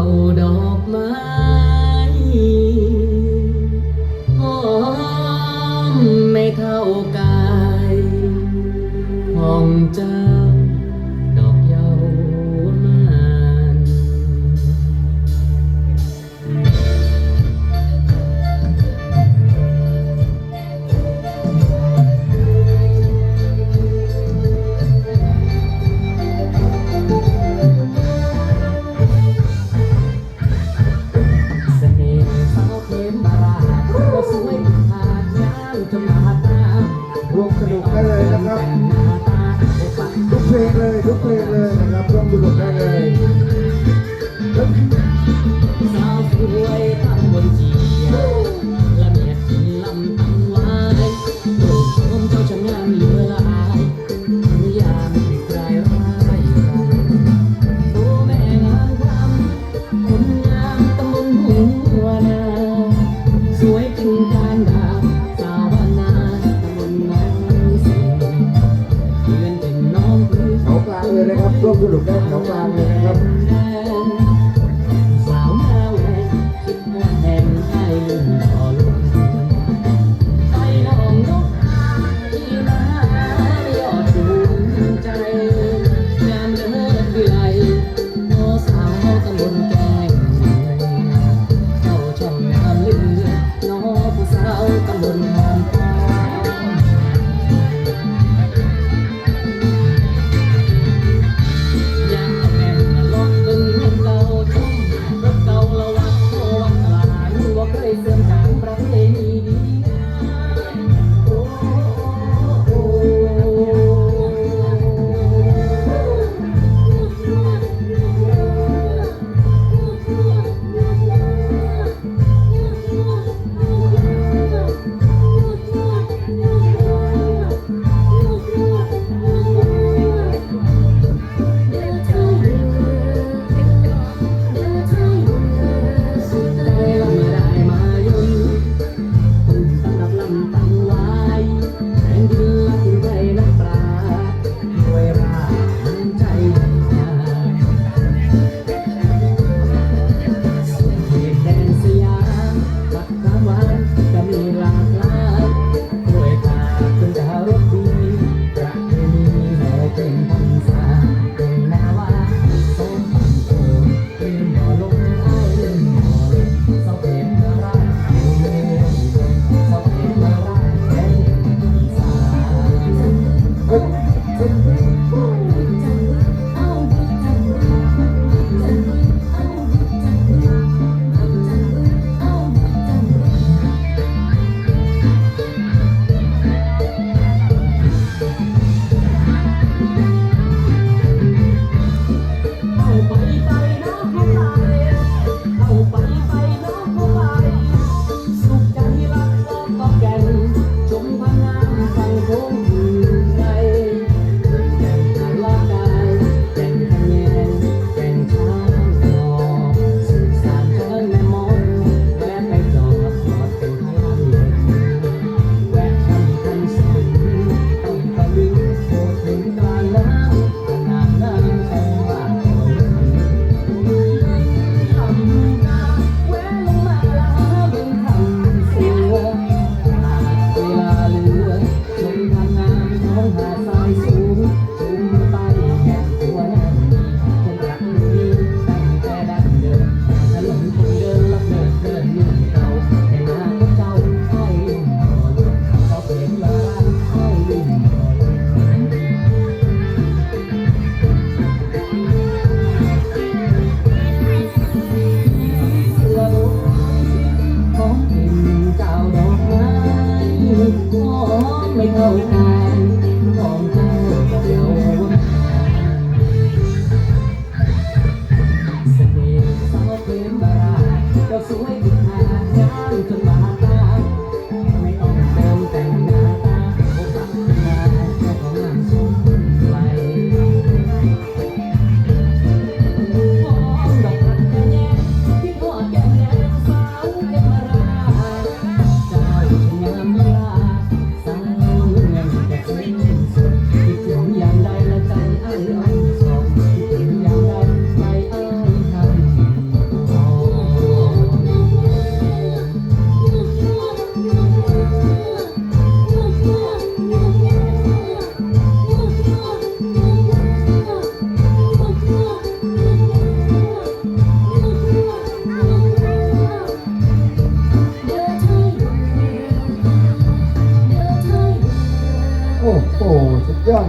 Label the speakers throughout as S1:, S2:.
S1: าดอกไม้หอมไม่เท่ากายของเจ้า Friday. Okay. ก
S2: ลางเลยนะครับ Thank you. ไม่
S1: เท่าทางมอง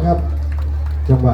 S1: ครับ จังหวะ